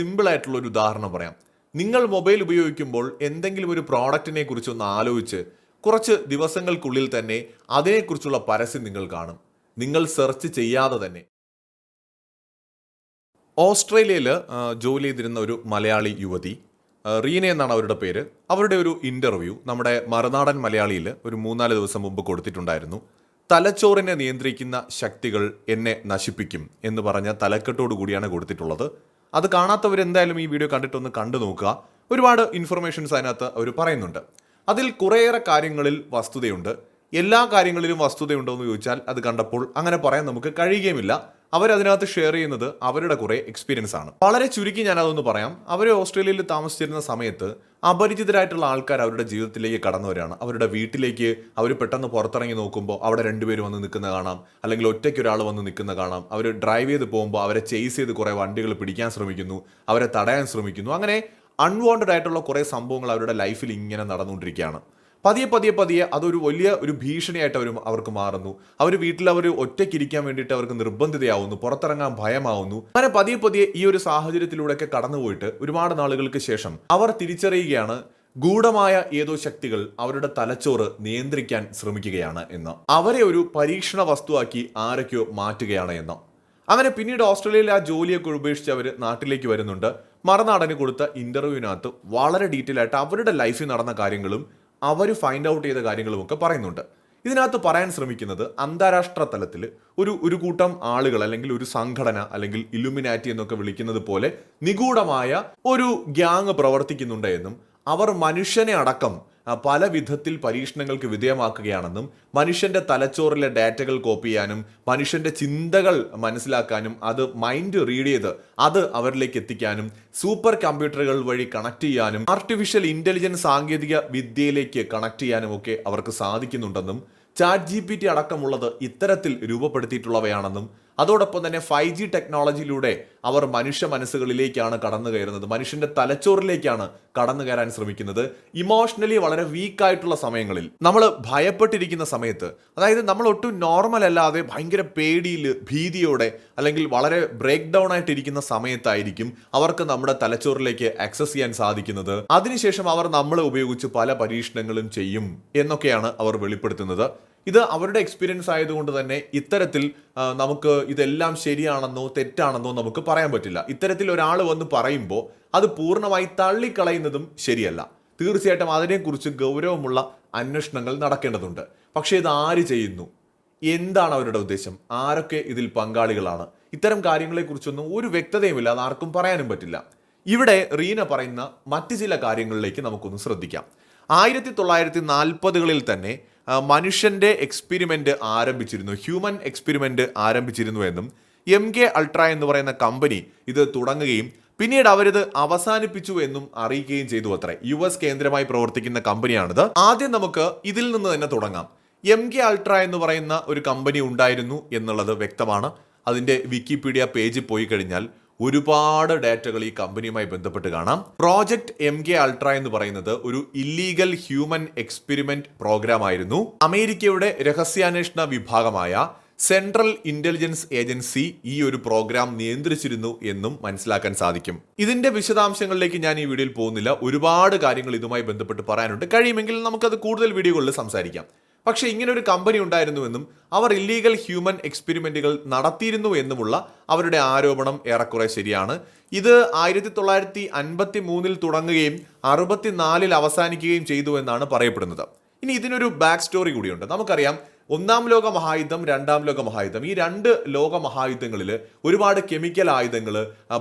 Simple ആയിട്ടുള്ള ഒരു ഉദാഹരണം പറയാം. നിങ്ങൾ മൊബൈൽ ഉപയോഗിക്കുമ്പോൾ എന്തെങ്കിലും ഒരു പ്രോഡക്റ്റിനെ കുറിച്ച് ഒന്ന് ആലോചിച്ച് കുറച്ച് ദിവസങ്ങൾക്കുള്ളിൽ തന്നെ അതിനെക്കുറിച്ചുള്ള പരസ്യം നിങ്ങൾ കാണും. നിങ്ങൾ സെർച്ച് ചെയ്യാതെ തന്നെ. ഓസ്ട്രേലിയയിൽ ജോലി ചെയ്തിരുന്ന ഒരു മലയാളി യുവതി റീന എന്നാണ് അവരുടെ പേര്. അവരുടെ ഒരു ഇന്റർവ്യൂ നമ്മുടെ മറുനാടൻ മലയാളിയിൽ ഒരു മൂന്നാൽ ദിവസം മുമ്പ് കൊടുത്തിട്ടുണ്ടായിരുന്നു. തലച്ചോറിനെ നിയന്ത്രിക്കുന്ന ശക്തികൾ എന്നെ നശിപ്പിക്കും എന്ന് പറഞ്ഞ തലക്കെട്ടോടു കൂടിയാണ് കൊടുത്തിട്ടുള്ളത്. അത് കാണാത്തവർ എന്തായാലും ഈ വീഡിയോ കണ്ടിട്ടൊന്ന് കണ്ടു നോക്കുക. ഒരുപാട് ഇൻഫർമേഷൻസ് അതിനകത്ത് അവർ പറയുന്നുണ്ട്. അതിൽ കുറേയേറെ കാര്യങ്ങളിൽ വസ്തുതയുണ്ട്. എല്ലാ കാര്യങ്ങളിലും വസ്തുതയുണ്ടോ എന്ന് ചോദിച്ചാൽ അത് കണ്ടപ്പോൾ അങ്ങനെ പറയാൻ നമുക്ക് കഴിയുകയുമില്ല. അവരതിനകത്ത് ഷെയർ ചെയ്യുന്നത് അവരുടെ കുറേ എക്സ്പീരിയൻസ് ആണ്. വളരെ ചുരുക്കി ഞാൻ അതൊന്ന് പറയാം. അവർ ഓസ്ട്രേലിയയിൽ താമസിച്ചിരുന്ന സമയത്ത് അപരിചിതരായിട്ടുള്ള ആൾക്കാർ അവരുടെ ജീവിതത്തിലേക്ക് കടന്നവരാണ് അവരുടെ വീട്ടിലേക്ക് അവർ പെട്ടെന്ന് പുറത്തിറങ്ങി നോക്കുമ്പോൾ അവിടെ രണ്ടുപേരും വന്ന് നിൽക്കുന്ന കാണാം. അല്ലെങ്കിൽ ഒറ്റയ്ക്ക് ഒരാൾ വന്ന് നിൽക്കുന്ന കാണാം. അവർ ഡ്രൈവ് ചെയ്ത് പോകുമ്പോൾ അവരെ ചേസ് ചെയ്ത് കുറേ വണ്ടികൾ പിടിക്കാൻ ശ്രമിക്കുന്നു. അവരെ തടയാൻ ശ്രമിക്കുന്നു. അങ്ങനെ അൺവാണ്ടഡ് ആയിട്ടുള്ള കുറേ സംഭവങ്ങൾ അവരുടെ ലൈഫിൽ ഇങ്ങനെ നടന്നുകൊണ്ടിരിക്കുകയാണ്. പതിയെ പതിയെ പതിയെ അതൊരു വലിയ ഒരു ഭീഷണിയായിട്ട് അവർ അവർക്ക് മാറുന്നു. അവർ വീട്ടിൽ അവർ ഒറ്റയ്ക്കിരിക്കാൻ വേണ്ടിയിട്ട് അവർക്ക് നിർബന്ധിതയാവുന്നു പുറത്തിറങ്ങാൻ ഭയമാവുന്നു. അങ്ങനെ പതിയെ പതിയെ ഈ ഒരു സാഹചര്യത്തിലൂടെയൊക്കെ കടന്നുപോയിട്ട് ഒരുപാട് നാളുകൾക്ക് ശേഷം അവർ തിരിച്ചറിയുകയാണ് ഗൂഢമായ ഏതോ ശക്തികൾ അവരുടെ തലച്ചോറ് നിയന്ത്രിക്കാൻ ശ്രമിക്കുകയാണ് എന്ന്. അവരെ ഒരു പരീക്ഷണ വസ്തുവാക്കി ആരൊക്കെയോ മാറ്റുകയാണ് എന്ന്. അങ്ങനെ പിന്നീട് ഓസ്ട്രേലിയയിൽ ആ ജോലിയൊക്കെ ഉപേക്ഷിച്ച് അവർ നാട്ടിലേക്ക് വരുന്നുണ്ട്. മറുനാടന് കൊടുത്ത ഇന്റർവ്യൂവിനകത്ത് വളരെ ഡീറ്റെയിൽ ആയിട്ട് അവരുടെ ലൈഫിൽ നടന്ന കാര്യങ്ങളും അവർ ഫൈൻഡ് ഔട്ട് ചെയ്ത കാര്യങ്ങളുമൊക്കെ പറയുന്നുണ്ട്. ഇതിനകത്ത് പറയാൻ ശ്രമിക്കുന്നത് അന്താരാഷ്ട്ര തലത്തിൽ ഒരു ഒരു കൂട്ടം ആളുകൾ അല്ലെങ്കിൽ ഒരു സംഘടന അല്ലെങ്കിൽ ഇലുമിനാറ്റി എന്നൊക്കെ വിളിക്കുന്നത് പോലെ നിഗൂഢമായ ഒരു ഗ്യാങ് പ്രവർത്തിക്കുന്നുണ്ട് എന്നും അവർ മനുഷ്യനെ അടക്കം പല വിധത്തിൽ പരീക്ഷണങ്ങൾക്ക് വിധേയമാക്കുകയാണെന്നും മനുഷ്യന്റെ തലച്ചോറിലെ ഡാറ്റകൾ കോപ്പി ചെയ്യാനും മനുഷ്യന്റെ ചിന്തകൾ മനസ്സിലാക്കാനും അത് മൈൻഡ് റീഡ് ചെയ്ത് അത് അവരിലേക്ക് എത്തിക്കാനും സൂപ്പർ കമ്പ്യൂട്ടറുകൾ വഴി കണക്ട് ചെയ്യാനും ആർട്ടിഫിഷ്യൽ ഇന്റലിജൻസ് സാങ്കേതിക വിദ്യയിലേക്ക് കണക്ട് ചെയ്യാനും ഒക്കെ അവർക്ക് സാധിക്കുന്നുണ്ടെന്നും ചാറ്റ് ജി പി ടി അടക്കമുള്ളത് ഇത്തരത്തിൽ രൂപപ്പെടുത്തിയിട്ടുള്ളവയാണെന്നും അതോടൊപ്പം തന്നെ ഫൈവ് ജി ടെക്നോളജിയിലൂടെ അവർ മനുഷ്യ മനസ്സുകളിലേക്കാണ് കടന്നു കയറുന്നത്. മനുഷ്യന്റെ തലച്ചോറിലേക്കാണ് കടന്നു കയറാൻ ശ്രമിക്കുന്നത്. ഇമോഷണലി വളരെ വീക്കായിട്ടുള്ള സമയങ്ങളിൽ നമ്മൾ ഭയപ്പെട്ടിരിക്കുന്ന സമയത്ത് അതായത് നമ്മൾ ഒട്ടും നോർമൽ അല്ലാതെ ഭയങ്കര പേടിയിൽ ഭീതിയോടെ അല്ലെങ്കിൽ വളരെ ബ്രേക്ക് ഡൗൺ ആയിട്ടിരിക്കുന്ന സമയത്തായിരിക്കും അവർക്ക് നമ്മുടെ തലച്ചോറിലേക്ക് ആക്സസ് ചെയ്യാൻ സാധിക്കുന്നത്. അതിനുശേഷം അവർ നമ്മളെ ഉപയോഗിച്ച് പല പരീക്ഷണങ്ങളും ചെയ്യും എന്നൊക്കെയാണ് അവർ വെളിപ്പെടുത്തുന്നത്. ഇത് അവരുടെ എക്സ്പീരിയൻസ് ആയതുകൊണ്ട് തന്നെ ഇത്തരത്തിൽ നമുക്ക് ഇതെല്ലാം ശരിയാണെന്നോ തെറ്റാണെന്നോ നമുക്ക് പറയാൻ പറ്റില്ല. ഇത്തരത്തിൽ ഒരാൾ വന്ന് പറയുമ്പോൾ അത് പൂർണമായി തള്ളിക്കളയുന്നതും ശരിയല്ല. തീർച്ചയായിട്ടും അതിനെക്കുറിച്ച് ഗൗരവമുള്ള അന്വേഷണങ്ങൾ നടക്കേണ്ടതുണ്ട്. പക്ഷേ ഇത് ആര് ചെയ്യുന്നു? എന്താണ് അവരുടെ ഉദ്ദേശം? ആരൊക്കെ ഇതിൽ പങ്കാളികളാണ്? ഇത്തരം കാര്യങ്ങളെക്കുറിച്ചൊന്നും ഒരു വ്യക്തതയുമില്ല അത് ആർക്കും പറയാനും പറ്റില്ല. ഇവിടെ റീന പറയുന്ന മറ്റ് ചില കാര്യങ്ങളിലേക്ക് നമുക്കൊന്ന് ശ്രദ്ധിക്കാം. ആയിരത്തി തൊള്ളായിരത്തി നാൽപ്പതുകളിൽ തന്നെ ആ, മനുഷ്യന്റെ എക്സ്പെരിമെന്റ് ആരംഭിച്ചിരുന്നു. ഹ്യൂമൻ എക്സ്പെരിമെന്റ് ആരംഭിച്ചിരുന്നു എന്നും എം കെ അൾട്ര എന്ന് പറയുന്ന കമ്പനി ഇത് തുടങ്ങുകയും പിന്നീട് അവരിത് അവസാനിപ്പിച്ചു എന്നും അറിയിക്കുകയും ചെയ്തു അത്രേ. യു എസ് കേന്ദ്രമായി പ്രവർത്തിക്കുന്ന കമ്പനിയാണിത് ആദ്യം നമുക്ക് ഇതിൽ നിന്ന് തന്നെ തുടങ്ങാം. എം കെ അൾട്ര എന്ന് പറയുന്ന ഒരു കമ്പനി ഉണ്ടായിരുന്നു എന്നുള്ളത് വ്യക്തമാണ്. അതിന്റെ വിക്കിപീഡിയ പേജിൽ പോയി കഴിഞ്ഞാൽ ഒരുപാട് ഡാറ്റകൾ ഈ കമ്പനിയുമായി ബന്ധപ്പെട്ട് കാണാം. പ്രോജക്ട് എം കെ അൾട്ര എന്ന് പറയുന്നത് ഒരു ഇല്ലീഗൽ ഹ്യൂമൻ എക്സ്പെരിമെന്റ് പ്രോഗ്രാം ആയിരുന്നു. അമേരിക്കയുടെ രഹസ്യാന്വേഷണ വിഭാഗമായ സെൻട്രൽ ഇന്റലിജൻസ് ഏജൻസി ഈ ഒരു പ്രോഗ്രാം നിയന്ത്രിച്ചിരുന്നു എന്നും മനസ്സിലാക്കാൻ സാധിക്കും. ഇതിന്റെ വിശദാംശങ്ങളിലേക്ക് ഞാൻ ഈ വീഡിയോയിൽ പോകുന്നില്ല. ഒരുപാട് കാര്യങ്ങൾ ഇതുമായി ബന്ധപ്പെട്ട് പറയാനുണ്ട്. കഴിയുമെങ്കിൽ നമുക്കത് കൂടുതൽ വീഡിയോകളിൽ സംസാരിക്കാം. പക്ഷേ ഇങ്ങനെ ഒരു കമ്പനി ഉണ്ടായിരുന്നുവെന്നും അവർ ഇല്ലീഗൽ ഹ്യൂമൻ എക്സ്പെരിമെന്റുകൾ നടത്തിയിരുന്നു എന്നുമുള്ള അവരുടെ ആരോപണം ഏറെക്കുറെ ശരിയാണ്. ഇത് ആയിരത്തി തൊള്ളായിരത്തി അൻപത്തി മൂന്നിൽ തുടങ്ങുകയും അറുപത്തിനാലിൽ അവസാനിക്കുകയും ചെയ്തു എന്നാണ് പറയപ്പെടുന്നത്. ഇനി ഇതിനൊരു ബാക്ക് സ്റ്റോറി കൂടിയുണ്ട്. നമുക്കറിയാം ഒന്നാം ലോക മഹായുദ്ധം രണ്ടാം ലോക മഹായുദ്ധം. ഈ രണ്ട് ലോക മഹായുദ്ധങ്ങളിൽ ഒരുപാട് കെമിക്കൽ ആയുധങ്ങൾ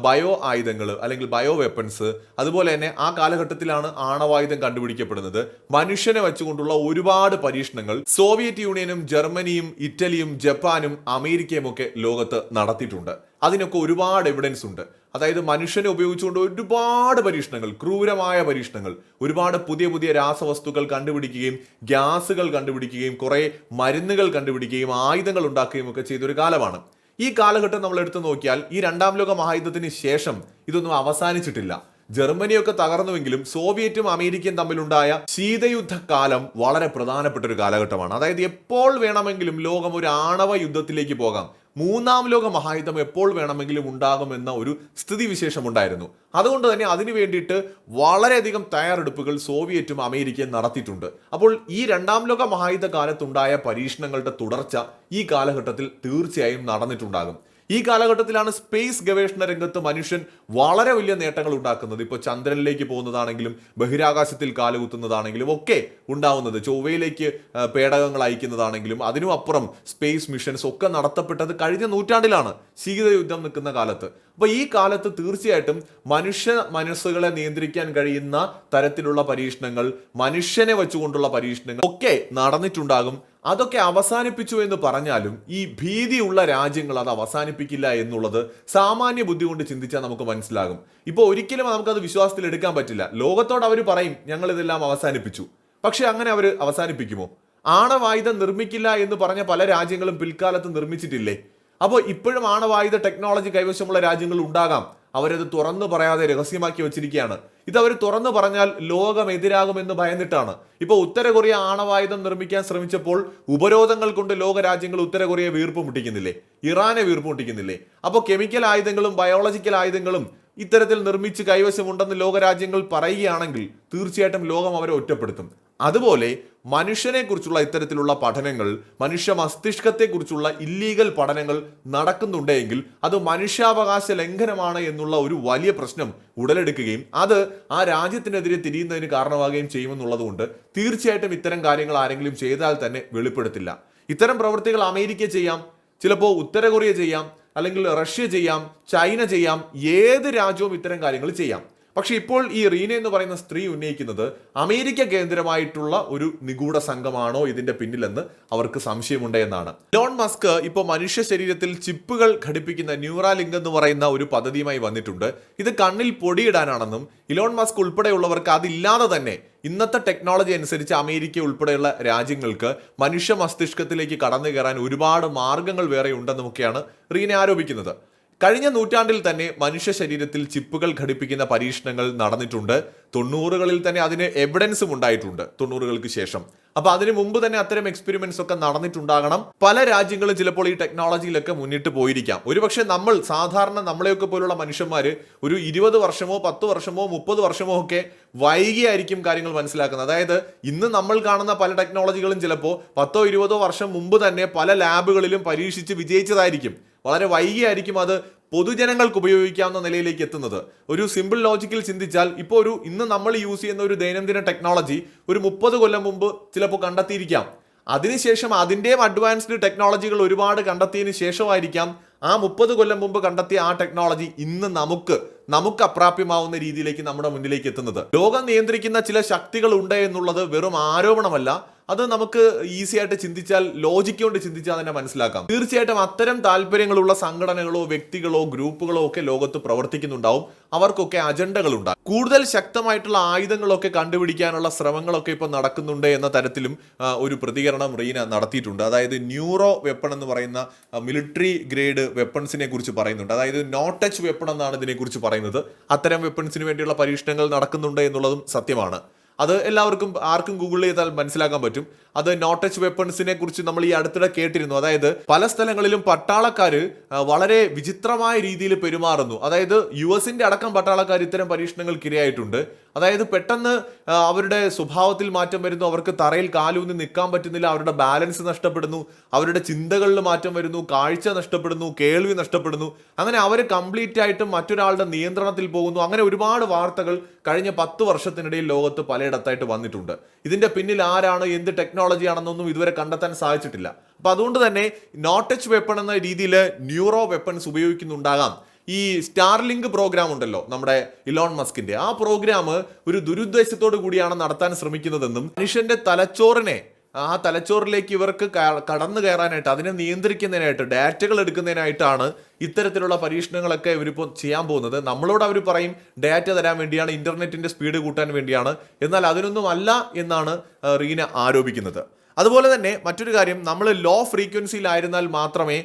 ബയോ ആയുധങ്ങൾ അല്ലെങ്കിൽ ബയോ വെപ്പൺസ് അതുപോലെ തന്നെ ആ കാലഘട്ടത്തിലാണ് ആണവായുധം കണ്ടുപിടിക്കപ്പെടുന്നത്. മനുഷ്യനെ വെച്ചുകൊണ്ടുള്ള ഒരുപാട് പരീക്ഷണങ്ങൾ സോവിയറ്റ് യൂണിയനും ജർമ്മനിയും ഇറ്റലിയും ജപ്പാനും അമേരിക്കയും ഒക്കെ ലോകത്ത് നടത്തിയിട്ടുണ്ട്. അതിനൊക്കെ ഒരുപാട് എവിഡൻസ് ഉണ്ട്. അതായത് മനുഷ്യനെ ഉപയോഗിച്ചുകൊണ്ട് ഒരുപാട് പരീക്ഷണങ്ങൾ ക്രൂരമായ പരീക്ഷണങ്ങൾ ഒരുപാട് പുതിയ പുതിയ രാസവസ്തുക്കൾ കണ്ടുപിടിക്കുകയും ഗ്യാസുകൾ കണ്ടുപിടിക്കുകയും കുറേ മരുന്നുകൾ കണ്ടുപിടിക്കുകയും ആയുധങ്ങൾ ഉണ്ടാക്കുകയും ഒക്കെ ചെയ്തൊരു കാലമാണ്. ഈ കാലഘട്ടം നമ്മൾ എടുത്തു നോക്കിയാൽ ഈ രണ്ടാം ലോക മഹായുദ്ധത്തിന് ശേഷം ഇതൊന്നും അവസാനിച്ചിട്ടില്ല. ജർമ്മനിയൊക്കെ തകർന്നുവെങ്കിലും സോവിയറ്റും അമേരിക്കയും തമ്മിലുണ്ടായ ശീതയുദ്ധ കാലം വളരെ പ്രധാനപ്പെട്ട ഒരു കാലഘട്ടമാണ്. അതായത് എപ്പോൾ വേണമെങ്കിലും ലോകം ഒരു ആണവ യുദ്ധത്തിലേക്ക് പോകാം. മൂന്നാം ലോക മഹായുദ്ധം എപ്പോൾ വേണമെങ്കിലും ഉണ്ടാകുമെന്ന ഒരു സ്ഥിതിവിശേഷം ഉണ്ടായിരുന്നു അതുകൊണ്ട് തന്നെ അതിനു വേണ്ടിയിട്ട് വളരെയധികം തയ്യാറെടുപ്പുകൾ സോവിയറ്റും അമേരിക്കയും നടത്തിയിട്ടുണ്ട്. അപ്പോൾ ഈ രണ്ടാം ലോക മഹായുദ്ധ കാലത്തുണ്ടായ പരീക്ഷണങ്ങളുടെ തുടർച്ച ഈ കാലഘട്ടത്തിൽ തീർച്ചയായും നടന്നിട്ടുണ്ടാകും. ഈ കാലഘട്ടത്തിലാണ് സ്പേസ് ഗവേഷണ രംഗത്ത് മനുഷ്യൻ വളരെ വലിയ നേട്ടങ്ങൾ ഉണ്ടാക്കുന്നത്. ഇപ്പോൾ ചന്ദ്രനിലേക്ക് പോകുന്നതാണെങ്കിലും ബഹിരാകാശത്തിൽ കാലുകുത്തുന്നതാണെങ്കിലും ഒക്കെ ഉണ്ടാവുന്നത്. ചൊവ്വയിലേക്ക് പേടകങ്ങൾ അയക്കുന്നതാണെങ്കിലും അതിനും അപ്പുറം സ്പേസ് മിഷൻസ് ഒക്കെ നടത്തപ്പെട്ടത് കഴിഞ്ഞ നൂറ്റാണ്ടിലാണ്. ശീതയുദ്ധം നിൽക്കുന്ന കാലത്ത്. അപ്പോൾ ഈ കാലത്ത് തീർച്ചയായിട്ടും മനുഷ്യ മനസ്സുകളെ നിയന്ത്രിക്കാൻ കഴിയുന്ന തരത്തിലുള്ള പരീക്ഷണങ്ങൾ മനുഷ്യനെ വെച്ചുകൊണ്ടുള്ള പരീക്ഷണങ്ങൾ ഒക്കെ നടന്നിട്ടുണ്ടാകും. അതൊക്കെ അവസാനിപ്പിച്ചു എന്ന് പറഞ്ഞാലും ഈ ഭീതിയുള്ള രാജ്യങ്ങൾ അത് അവസാനിപ്പിക്കില്ല എന്നുള്ളത് സാമാന്യ ബുദ്ധി കൊണ്ട് ചിന്തിച്ചാൽ നമുക്ക് മനസ്സിലാകും. ഇപ്പോൾ ഒരിക്കലും നമുക്കത് വിശ്വാസത്തിൽ എടുക്കാൻ പറ്റില്ല. ലോകത്തോട് അവർ പറയും ഞങ്ങൾ ഇതെല്ലാം അവസാനിപ്പിച്ചു. പക്ഷെ അങ്ങനെ അവർ അവസാനിപ്പിക്കുമോ? ആണവായുധം നിർമ്മിക്കില്ല എന്ന് പറഞ്ഞ പല രാജ്യങ്ങളും പിൽക്കാലത്ത് നിർമ്മിച്ചിട്ടില്ലേ? അപ്പോൾ ഇപ്പോഴും ആണവായുധ ടെക്നോളജി കൈവശമുള്ള രാജ്യങ്ങൾ ഉണ്ടാകാം. അവരത് തുറന്നു പറയാതെ രഹസ്യമാക്കി വെച്ചിരിക്കുകയാണ്. ഇത് അവർ തുറന്നു പറഞ്ഞാൽ ലോകം എതിരാകുമെന്ന് ഭയന്നിട്ടാണ്. ഇപ്പോൾ ഉത്തര കൊറിയ ആണവായുധം നിർമ്മിക്കാൻ ശ്രമിച്ചപ്പോൾ ഉപരോധങ്ങൾ കൊണ്ട് ലോക രാജ്യങ്ങൾ ഉത്തര കൊറിയ വീർപ്പ് മുട്ടിക്കുന്നില്ലേ? ഇറാനെ വീർപ്പ് മുട്ടിക്കുന്നില്ലേ? അപ്പോൾ കെമിക്കൽ ആയുധങ്ങളും ബയോളജിക്കൽ ആയുധങ്ങളും ഇത്തരത്തിൽ നിർമ്മിച്ച് കൈവശമുണ്ടെന്ന് ലോകരാജ്യങ്ങൾ പറയുകയാണെങ്കിൽ തീർച്ചയായിട്ടും ലോകം അവരെ ഒറ്റപ്പെടുത്തും. അതുപോലെ മനുഷ്യനെക്കുറിച്ചുള്ള ഇത്തരത്തിലുള്ള പഠനങ്ങൾ മനുഷ്യ മസ്തിഷ്കത്തെക്കുറിച്ചുള്ള ഇല്ലീഗൽ പഠനങ്ങൾ നടക്കുന്നുണ്ടെങ്കിൽ അത് മനുഷ്യാവകാശ ലംഘനമാണ് എന്നുള്ള ഒരു വലിയ പ്രശ്നം ഉടലെടുക്കുകയും അത് ആ രാജ്യത്തിനെതിരെ തിരിയുന്നതിന് കാരണമാകുകയും ചെയ്യുമെന്നുള്ളതുകൊണ്ട് തീർച്ചയായിട്ടും ഇത്തരം കാര്യങ്ങൾ ആരെങ്കിലും ചെയ്താൽ തന്നെ വെളിപ്പെടുത്തില്ല. ഇത്തരം പ്രവൃത്തികൾ അമേരിക്ക ചെയ്യാം ചിലപ്പോൾ ഉത്തര കൊറിയ ചെയ്യാം അല്ലെങ്കിൽ റഷ്യ ചെയ്യാം ചൈന ചെയ്യാം ഏത് രാജ്യവും ഇത്തരം കാര്യങ്ങൾ ചെയ്യാം. പക്ഷെ ഇപ്പോൾ ഈ റീന എന്ന് പറയുന്ന സ്ത്രീ ഉന്നയിക്കുന്നത് അമേരിക്ക കേന്ദ്രമായിട്ടുള്ള ഒരു നിഗൂഢ സംഘമാണോ ഇതിന്റെ പിന്നിലെന്ന് അവർക്ക് സംശയമുണ്ട് എന്നാണ്. ലോൺ മസ്ക് ഇപ്പോൾ മനുഷ്യ ശരീരത്തിൽ ചിപ്പുകൾ ഘടിപ്പിക്കുന്ന ന്യൂറാലിങ്ക് എന്ന് പറയുന്ന ഒരു പദ്ധതിയുമായി വന്നിട്ടുണ്ട്. ഇത് കണ്ണിൽ പൊടിയിടാനാണെന്നും ഇലോൺ മസ്ക് ഉൾപ്പെടെയുള്ളവർക്ക് അതില്ലാതെ തന്നെ ഇന്നത്തെ ടെക്നോളജി അനുസരിച്ച് അമേരിക്ക ഉൾപ്പെടെയുള്ള രാജ്യങ്ങൾക്ക് മനുഷ്യ മസ്തിഷ്കത്തിലേക്ക് കടന്നു കയറാൻ ഒരുപാട് മാർഗങ്ങൾ വേറെ ഉണ്ടെന്നുമൊക്കെയാണ് റീന ആരോപിക്കുന്നത്. കഴിഞ്ഞ നൂറ്റാണ്ടിൽ തന്നെ മനുഷ്യ ശരീരത്തിൽ ചിപ്പുകൾ ഘടിപ്പിക്കുന്ന പരീക്ഷണങ്ങൾ നടന്നിട്ടുണ്ട്. തൊണ്ണൂറുകളിൽ തന്നെ അതിന് എവിഡൻസും ഉണ്ടായിട്ടുണ്ട് തൊണ്ണൂറുകൾക്ക് ശേഷം. അപ്പൊ അതിനു മുമ്പ് തന്നെ അത്തരം എക്സ്പെരിമെന്റ്സ് ഒക്കെ നടന്നിട്ടുണ്ടാകണം. പല രാജ്യങ്ങളും ചിലപ്പോൾ ഈ ടെക്നോളജിയിലൊക്കെ മുന്നിട്ട് പോയിരിക്കാം. ഒരുപക്ഷെ നമ്മൾ സാധാരണ നമ്മളെയൊക്കെ പോലുള്ള മനുഷ്യന്മാർ ഒരു ഇരുപത് വർഷമോ പത്ത് വർഷമോ മുപ്പത് വർഷമോ ഒക്കെ വൈകിയായിരിക്കും കാര്യങ്ങൾ മനസ്സിലാക്കുന്നത്. അതായത് ഇന്ന് നമ്മൾ കാണുന്ന പല ടെക്നോളജികളും ചിലപ്പോൾ പത്തോ ഇരുപതോ വർഷം മുമ്പ് തന്നെ പല ലാബുകളിലും പരീക്ഷിച്ച് വിജയിച്ചതായിരിക്കും. വളരെ വൈകിയായിരിക്കും അത് പൊതുജനങ്ങൾക്ക് ഉപയോഗിക്കാവുന്ന നിലയിലേക്ക് എത്തുന്നത്. ഒരു സിമ്പിൾ ലോജിക്കിൽ ചിന്തിച്ചാൽ ഇപ്പോൾ ഒരു ഇന്ന് നമ്മൾ യൂസ് ചെയ്യുന്ന ഒരു ദൈനംദിന ടെക്നോളജി ഒരു മുപ്പത് കൊല്ലം മുമ്പ് ചിലപ്പോൾ കണ്ടെത്തിയിരിക്കാം. അതിനുശേഷം അതിന്റെയും അഡ്വാൻസ്ഡ് ടെക്നോളജികൾ ഒരുപാട് കണ്ടെത്തിയതിന് ശേഷമായിരിക്കാം ആ മുപ്പത് കൊല്ലം മുമ്പ് കണ്ടെത്തിയ ആ ടെക്നോളജി ഇന്ന് നമുക്ക് നമുക്ക് അപ്രാപ്യമാവുന്ന രീതിയിലേക്ക് നമ്മുടെ മുന്നിലേക്ക് എത്തുന്നത്. ലോകം നിയന്ത്രിക്കുന്ന ചില ശക്തികൾ ഉണ്ട് എന്നുള്ളത് വെറും ആരോപണമല്ല. അത് നമുക്ക് ഈസി ആയിട്ട് ചിന്തിച്ചാൽ ലോജിക്ക് കൊണ്ട് ചിന്തിച്ചാൽ തന്നെ മനസ്സിലാക്കാം. തീർച്ചയായിട്ടും അത്തരം താല്പര്യങ്ങളുള്ള സംഘടനകളോ വ്യക്തികളോ ഗ്രൂപ്പുകളോ ഒക്കെ ലോകത്ത് പ്രവർത്തിക്കുന്നുണ്ടാവും. അവർക്കൊക്കെ അജണ്ടകൾ ഉണ്ടാകും. കൂടുതൽ ശക്തമായിട്ടുള്ള ആയുധങ്ങളൊക്കെ കണ്ടുപിടിക്കാനുള്ള ശ്രമങ്ങളൊക്കെ ഇപ്പോൾ നടക്കുന്നുണ്ട് എന്ന തരത്തിലും ഒരു പ്രതികരണം റീന നടത്തിയിട്ടുണ്ട്. അതായത് ന്യൂറോ വെപ്പൺ എന്ന് പറയുന്ന മിലിറ്ററി ഗ്രേഡ് വെപ്പൺസിനെ കുറിച്ച് പറയുന്നുണ്ട്. അതായത് നോട്ട് ടച്ച് വെപ്പൺ എന്നാണ് ഇതിനെക്കുറിച്ച് പറയുന്നത്. അത്തരം വെപ്പൺസിന് വേണ്ടിയുള്ള പരീക്ഷണങ്ങൾ നടക്കുന്നുണ്ട് എന്നുള്ളതും സത്യമാണ്. അത് എല്ലാവർക്കും ആർക്കും ഗൂഗിൾ ചെയ്താൽ മനസ്സിലാക്കാൻ പറ്റും. അത് നോട്ട് ടച്ച് വെപ്പൺസിനെ കുറിച്ച് നമ്മൾ ഈ അടുത്തിടെ കേട്ടിരുന്നു. അതായത് പല സ്ഥലങ്ങളിലും പട്ടാളക്കാർ വളരെ വിചിത്രമായ രീതിയിൽ പെരുമാറുന്നു. അതായത് യു എസിന്റെ അടക്കം പട്ടാളക്കാർ ഇത്തരം പരീക്ഷണങ്ങൾക്ക് ഇരയായിട്ടുണ്ട് അതായത് പെട്ടെന്ന് അവരുടെ സ്വഭാവത്തിൽ മാറ്റം വരുന്നു. അവർക്ക് തറയിൽ കാലൂന്നി നിൽക്കാൻ പറ്റുന്നില്ല. അവരുടെ ബാലൻസ് നഷ്ടപ്പെടുന്നു. അവരുടെ ചിന്തകളിൽ മാറ്റം വരുന്നു. കാഴ്ച നഷ്ടപ്പെടുന്നു. കേൾവി നഷ്ടപ്പെടുന്നു. അങ്ങനെ അവർ കംപ്ലീറ്റ് ആയിട്ടും മറ്റൊരാളുടെ നിയന്ത്രണത്തിൽ പോകുന്നു. അങ്ങനെ ഒരുപാട് വാർത്തകൾ കഴിഞ്ഞ പത്ത് വർഷത്തിനിടയിൽ ലോകത്ത് പലയിടത്തായിട്ട് വന്നിട്ടുണ്ട്. ഇതിന്റെ പിന്നിൽ ആരാണ്? എന്ത് ടെക്നോളജി ആണെന്നൊന്നും ഇതുവരെ കണ്ടെത്താൻ സാധിച്ചിട്ടില്ല. അപ്പൊ അതുകൊണ്ട് തന്നെ നോട്ട് ടച്ച് വെപ്പൺ എന്ന രീതിയിൽ ന്യൂറോ വെപ്പൺസ് ഉപയോഗിക്കുന്നുണ്ടാകാം. ഈ സ്റ്റാർലിങ്ക് പ്രോഗ്രാം ഉണ്ടല്ലോ നമ്മുടെ ഇലോൺ മസ്കിന്റെ ആ പ്രോഗ്രാം ഒരു ദുരുദ്ദേശത്തോടു കൂടിയാണ് നടത്താൻ ശ്രമിക്കുന്നതെന്നും മനുഷ്യന്റെ തലച്ചോറിനെ ആ തലച്ചോറിലേക്ക് ഇവർക്ക് കടന്നു കയറാനായിട്ട് അതിനെ നിയന്ത്രിക്കുന്നതിനായിട്ട് ഡാറ്റകൾ എടുക്കുന്നതിനായിട്ടാണ് ഇത്തരത്തിലുള്ള പരീക്ഷണങ്ങളൊക്കെ ഇവരിപ്പോൾ ചെയ്യാൻ പോകുന്നത്. നമ്മളോട് അവർ പറയും ഡാറ്റ തരാൻ വേണ്ടിയാണ് ഇന്റർനെറ്റിന്റെ സ്പീഡ് കൂട്ടാൻ വേണ്ടിയാണ്. എന്നാൽ അതിനൊന്നും അല്ല എന്നാണ് റീന ആരോപിക്കുന്നത്. അതുപോലെ തന്നെ മറ്റൊരു കാര്യം നമ്മൾ ലോ ഫ്രീക്വൻസിയിലായിരുന്നാൽ മാത്രമേ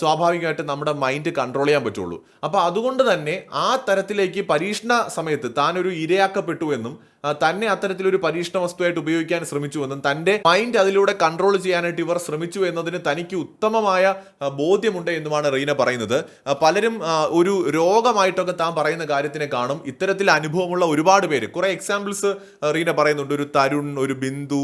സ്വാഭാവികമായിട്ട് നമ്മുടെ മൈൻഡ് കൺട്രോൾ ചെയ്യാൻ പറ്റുള്ളൂ. അപ്പോൾ അതുകൊണ്ട് തന്നെ ആ തരത്തിലേക്ക് പരീക്ഷണ സമയത്ത് താനൊരു ഇരയാക്കപ്പെട്ടു എന്നും തന്നെ അത്തരത്തിലൊരു പരീക്ഷണ വസ്തുവായിട്ട് ഉപയോഗിക്കാൻ ശ്രമിച്ചുവെന്നും തന്റെ മൈൻഡ് അതിലൂടെ കൺട്രോൾ ചെയ്യാനായിട്ട് ഇവർ ശ്രമിച്ചു എന്നതിന് തനിക്ക് ഉത്തമമായ ബോധ്യമുണ്ട് എന്നുമാണ് റീന പറയുന്നത്. പലരും ഒരു രോഗമായിട്ടൊക്കെ താൻ പറയുന്ന കാര്യത്തിനെ കാണും. ഇത്തരത്തിൽ അനുഭവമുള്ള ഒരുപാട് പേര് കുറെ എക്സാമ്പിൾസ് റീന പറയുന്നുണ്ട്. ഒരു തരുൺ ഒരു ബിന്ദു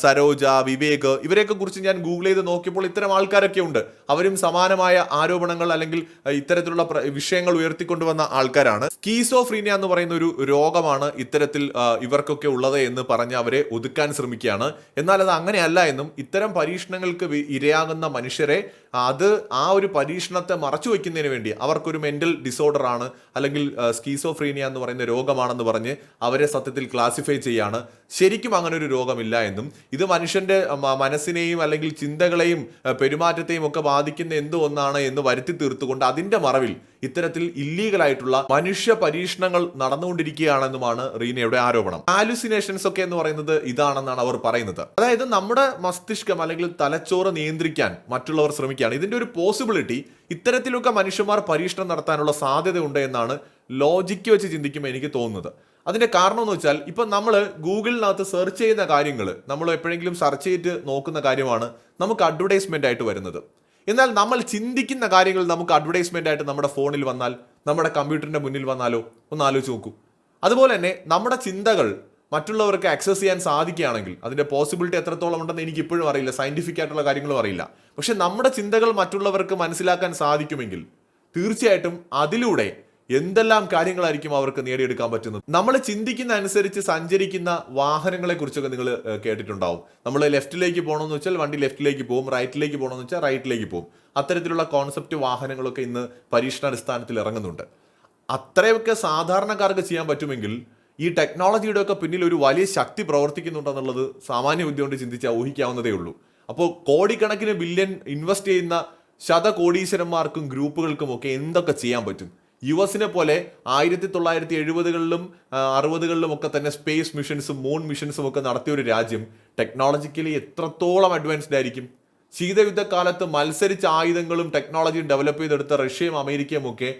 സരോജ വിവേക് ഇവരെയൊക്കെ കുറിച്ച് ഞാൻ ഗൂഗിൾ ചെയ്ത് നോക്കിയപ്പോൾ ഇത്തരം ആൾക്കാരൊക്കെ ഉണ്ട്. അവരും സമാനമായ ആരോപണങ്ങൾ അല്ലെങ്കിൽ ഇത്തരത്തിലുള്ള വിഷയങ്ങൾ ഉയർത്തിക്കൊണ്ടുവന്ന ആൾക്കാരാണ്. സ്കീസോഫ്രീനിയ എന്ന് പറയുന്ന ഒരു രോഗമാണ് ഇത്തരത്തിൽ ഇവർക്കൊക്കെ ഉള്ളത് എന്ന് പറഞ്ഞ് അവരെ ഒതുക്കാൻ ശ്രമിക്കുകയാണ്. എന്നാൽ അത് അങ്ങനെയല്ല എന്നും ഇത്തരം പരീക്ഷണങ്ങൾക്ക് ഇരയാകുന്ന മനുഷ്യരെ അത് ആ ഒരു പരീക്ഷണത്തെ മറച്ചു വയ്ക്കുന്നതിന് വേണ്ടി അവർക്കൊരു മെന്റൽ ഡിസോർഡർ ആണ് അല്ലെങ്കിൽ സ്കീസോഫ്രീനിയ എന്ന് പറയുന്ന രോഗമാണെന്ന് പറഞ്ഞ് അവരെ സത്യത്തിൽ ക്ലാസിഫൈ ചെയ്യാണ്. ശരിക്കും അങ്ങനെ ഒരു രോഗമില്ല എന്നും ഇത് മനുഷ്യന്റെ മനസ്സിനെയും അല്ലെങ്കിൽ ചിന്തകളെയും പെരുമാറ്റത്തെയും ഒക്കെ ബാധിക്കുന്ന എന്തോ ഒന്നാണ് എന്ന് വരുത്തി തീർത്തുകൊണ്ട് അതിന്റെ മറവിൽ ഇത്തരത്തിൽ ഇല്ലീഗലായിട്ടുള്ള മനുഷ്യ പരീക്ഷണങ്ങൾ നടന്നുകൊണ്ടിരിക്കുകയാണെന്നുമാണ് റീനയുടെ ആരോപണം. ഹാലുസിനേഷൻസ് ഒക്കെ എന്ന് പറയുന്നത് ഇതാണെന്നാണ് അവർ പറയുന്നത്. അതായത് നമ്മുടെ മസ്തിഷ്കം അല്ലെങ്കിൽ തലച്ചോറ് നിയന്ത്രിക്കാൻ മറ്റുള്ളവർ ശ്രമിക്കുകയാണ്. ഇതിന്റെ ഒരു പോസിബിലിറ്റി ഇത്തരത്തിലൊക്കെ മനുഷ്യന്മാർ പരീക്ഷണം നടത്താനുള്ള സാധ്യതയുണ്ട് എന്നാണ് ലോജിക്ക് വെച്ച് ചിന്തിക്കുമ്പോൾ എനിക്ക് തോന്നുന്നത്. അതിന്റെ കാരണം എന്ന് വെച്ചാൽ ഇപ്പം നമ്മൾ ഗൂഗിളിനകത്ത് സെർച്ച് ചെയ്യുന്ന കാര്യങ്ങൾ നമ്മൾ എപ്പോഴെങ്കിലും സെർച്ച് ചെയ്തിട്ട് നോക്കുന്ന കാര്യമാണ് നമുക്ക് അഡ്വർടൈസ്മെന്റ് ആയിട്ട് വരുന്നത്. എന്നാൽ നമ്മൾ ചിന്തിക്കുന്ന കാര്യങ്ങൾ നമുക്ക് അഡ്വർടൈസ്മെന്റ് ആയിട്ട് നമ്മുടെ ഫോണിൽ വന്നാൽ നമ്മുടെ കമ്പ്യൂട്ടറിന്റെ മുന്നിൽ വന്നാലോ? ഒന്ന് ആലോചിച്ച് നോക്കൂ. അതുപോലെ തന്നെ നമ്മുടെ ചിന്തകൾ മറ്റുള്ളവർക്ക് ആക്സസ് ചെയ്യാൻ സാധിക്കുകയാണെങ്കിൽ അതിന്റെ പോസിബിലിറ്റി എത്രത്തോളം ഉണ്ടെന്ന് എനിക്ക് ഇപ്പോഴും അറിയില്ല സയന്റിഫിക് ആയിട്ടുള്ള കാര്യങ്ങളും അറിയില്ല. പക്ഷെ നമ്മുടെ ചിന്തകൾ മറ്റുള്ളവർക്ക് മനസ്സിലാക്കാൻ സാധിക്കുമെങ്കിൽ തീർച്ചയായിട്ടും അതിലൂടെ എന്തെല്ലാം കാര്യങ്ങളായിരിക്കും അവർക്ക് നേടിയെടുക്കാൻ പറ്റുന്നത്? നമ്മൾ ചിന്തിക്കുന്ന അനുസരിച്ച് സഞ്ചരിക്കുന്ന വാഹനങ്ങളെ കുറിച്ചൊക്കെ നിങ്ങൾ കേട്ടിട്ടുണ്ടാവും. നമ്മൾ ലെഫ്റ്റിലേക്ക് പോകണമെന്ന് വെച്ചാൽ വണ്ടി ലെഫ്റ്റിലേക്ക് പോകും റൈറ്റിലേക്ക് പോകണമെന്ന് വെച്ചാൽ റൈറ്റിലേക്ക് പോകും. അത്തരത്തിലുള്ള കോൺസെപ്റ്റ് വാഹനങ്ങളൊക്കെ ഇന്ന് പരീക്ഷണാടിസ്ഥാനത്തിൽ ഇറങ്ങുന്നുണ്ട്. അത്രയൊക്കെ സാധാരണക്കാർക്ക് ചെയ്യാൻ പറ്റുമെങ്കിൽ ഈ ടെക്നോളജിയുടെ ഒക്കെ പിന്നിൽ ഒരു വലിയ ശക്തി പ്രവർത്തിക്കുന്നുണ്ടെന്നുള്ളത് സാമാന്യ ബുദ്ധി കൊണ്ട് ചിന്തിച്ചാൽ ഊഹിക്കാവുന്നതേ ഉള്ളൂ. അപ്പോൾ കോടിക്കണക്കിന് ബില്യൺ ഇൻവെസ്റ്റ് ചെയ്യുന്ന ശതകോടീശ്വരന്മാർക്കും ഗ്രൂപ്പുകൾക്കും ഒക്കെ എന്തൊക്കെ ചെയ്യാൻ പറ്റും? യു എസിനെ പോലെ ആയിരത്തി തൊള്ളായിരത്തി എഴുപതുകളിലും അറുപതുകളിലും ഒക്കെ തന്നെ സ്പേസ് മിഷൻസും മൂൺ മിഷൻസും ഒക്കെ നടത്തിയ ഒരു രാജ്യം ടെക്നോളജിക്കലി എത്രത്തോളം അഡ്വാൻസ്ഡ് ആയിരിക്കും. ശീതയുദ്ധകാലത്ത് മത്സരിച്ച ആയുധങ്ങളും ടെക്നോളജിയും ഡെവലപ്പ് ചെയ്തെടുത്ത റഷ്യയും അമേരിക്കയും ഒക്കെ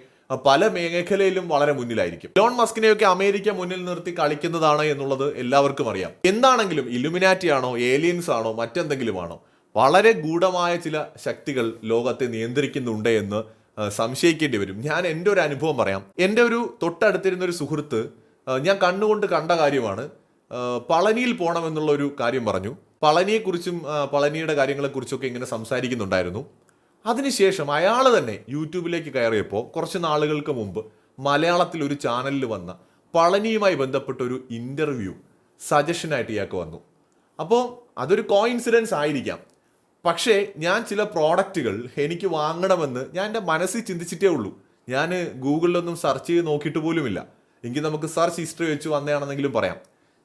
പല മേഖലയിലും വളരെ മുന്നിലായിരിക്കും. ലോൺ മസ്കിനെയൊക്കെ അമേരിക്ക മുന്നിൽ നിർത്തി കളിക്കുന്നതാണ് എന്നുള്ളത് എല്ലാവർക്കും അറിയാം. എന്താണെങ്കിലും ഇലുമിനാറ്റി ആണോ ഏലിയൻസ് ആണോ മറ്റെന്തെങ്കിലും ആണോ വളരെ ഗൂഢമായ ചില ശക്തികൾ ലോകത്തെ നിയന്ത്രിക്കുന്നുണ്ട് എന്ന് സംശയിക്കേണ്ടി വരും. ഞാൻ എന്റെ ഒരു അനുഭവം പറയാം. എന്റെ ഒരു തൊട്ടടുത്തിരുന്ന ഒരു സുഹൃത്ത് ഞാൻ കണ്ണുകൊണ്ട് കണ്ട കാര്യമാണ്. പളനിയിൽ പോകണമെന്നുള്ള ഒരു കാര്യം പറഞ്ഞു. പളനിയെക്കുറിച്ചും പളനിയുടെ കാര്യങ്ങളെക്കുറിച്ചൊക്കെ ഇങ്ങനെ സംസാരിക്കുന്നുണ്ടായിരുന്നു. അതിനുശേഷം അയാൾ തന്നെ യൂട്യൂബിലേക്ക് കയറിയപ്പോൾ കുറച്ച് നാളുകൾക്ക് മുമ്പ് മലയാളത്തിൽ ഒരു ചാനലിൽ വന്ന പളനിയുമായി ബന്ധപ്പെട്ട ഒരു ഇന്റർവ്യൂ സജഷനായിട്ട് ഇയാൾക്ക് വന്നു. അപ്പോൾ അതൊരു കോയിൻസിഡൻസ് ആയിരിക്കാം. പക്ഷേ ഞാൻ ചില പ്രോഡക്റ്റുകൾ എനിക്ക് വാങ്ങണമെന്ന് ഞാൻ എന്റെ മനസ്സിൽ ചിന്തിച്ചിട്ടേ ഉള്ളൂ. ഞാൻ ഗൂഗിളിലൊന്നും സെർച്ച് ചെയ്ത് നോക്കിയിട്ട് പോലുമില്ല. എങ്കിൽ നമുക്ക് സെർച്ച് ഹിസ്റ്ററി വെച്ച് വന്നതാണെന്നെങ്കിലും പറയാം.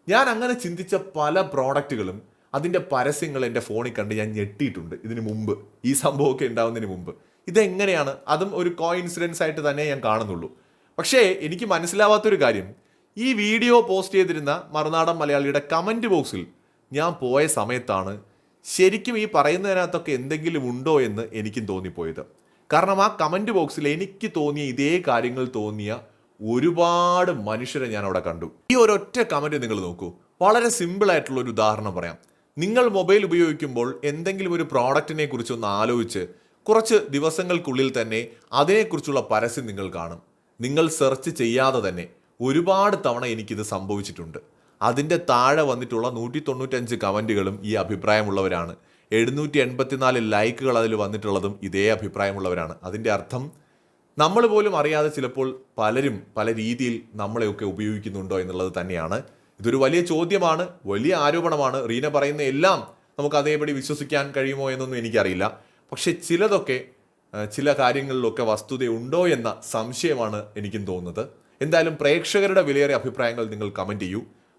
ഞാൻ അങ്ങനെ ചിന്തിച്ച പല പ്രോഡക്റ്റുകളും അതിന്റെ പരസ്യങ്ങൾ എന്റെ ഫോണിൽ കണ്ട് ഞാൻ ഞെട്ടിയിട്ടുണ്ട് ഇതിന് മുമ്പ്. ഈ സംഭവമൊക്കെ ഉണ്ടാവുന്നതിന് മുമ്പ്. ഇതെങ്ങനെയാണ്? അതും ഒരു കോയിൻസിഡൻസ് ആയിട്ട് തന്നെ ഞാൻ കാണുന്നുള്ളൂ. പക്ഷേ എനിക്ക് മനസ്സിലാവാത്തൊരു കാര്യം. ഈ വീഡിയോ പോസ്റ്റ് ചെയ്തിരുന്ന മറുനാടൻ മലയാളിയുടെ കമന്റ് ബോക്സിൽ ഞാൻ പോയ സമയത്താണ് ശരിക്കും ഈ പറയുന്നതിനകത്തൊക്കെ എന്തെങ്കിലും ഉണ്ടോ എന്ന് എനിക്കും തോന്നിപ്പോയത്. കാരണം ആ കമന്റ് ബോക്സിൽ എനിക്ക് തോന്നിയ ഇതേ കാര്യങ്ങൾ തോന്നിയ ഒരുപാട് മനുഷ്യരെ ഞാൻ അവിടെ കണ്ടു. ഈ ഒരൊറ്റ കമന്റ് നിങ്ങൾ നോക്കൂ. വളരെ സിമ്പിൾ ആയിട്ടുള്ള ഒരു ഉദാഹരണം പറയാം. നിങ്ങൾ മൊബൈൽ ഉപയോഗിക്കുമ്പോൾ എന്തെങ്കിലും ഒരു പ്രോഡക്റ്റിനെ കുറിച്ച് ഒന്ന് ആലോചിച്ച് കുറച്ച് ദിവസങ്ങൾക്കുള്ളിൽ തന്നെ അതിനെക്കുറിച്ചുള്ള പരസ്യം നിങ്ങൾ കാണും. നിങ്ങൾ സെർച്ച് ചെയ്യാതെ തന്നെ ഒരുപാട് തവണ എനിക്കിത് സംഭവിച്ചിട്ടുണ്ട്. അതിന്റെ താഴെ വന്നിട്ടുള്ള നൂറ്റി തൊണ്ണൂറ്റഞ്ച് കമന്റുകളും ഈ അഭിപ്രായമുള്ളവരാണ്. എഴുന്നൂറ്റി എൺപത്തിനാല് ലൈക്കുകൾ അതിൽ വന്നിട്ടുള്ളതും ഇതേ അഭിപ്രായമുള്ളവരാണ്. അതിന്റെ അർത്ഥം നമ്മൾ പോലും അറിയാതെ ചിലപ്പോൾ പലരും പല രീതിയിൽ നമ്മളെയൊക്കെ ഉപയോഗിക്കുന്നുണ്ടോ എന്നുള്ളത് തന്നെയാണ്. ഇതൊരു വലിയ ചോദ്യമാണ് വലിയ ആരോപണമാണ്. റീന പറയുന്ന എല്ലാം നമുക്ക് അതേപടി വിശ്വസിക്കാൻ കഴിയുമോ എന്നൊന്നും എനിക്കറിയില്ല. പക്ഷെ ചിലതൊക്കെ ചില കാര്യങ്ങളിലൊക്കെ വസ്തുതയുണ്ടോ എന്ന സംശയമാണ് എനിക്കും തോന്നുന്നത്. എന്തായാലും പ്രേക്ഷകരുടെ വിലയേറിയ അഭിപ്രായങ്ങൾ നിങ്ങൾ കമന്റ് ചെയ്യൂ.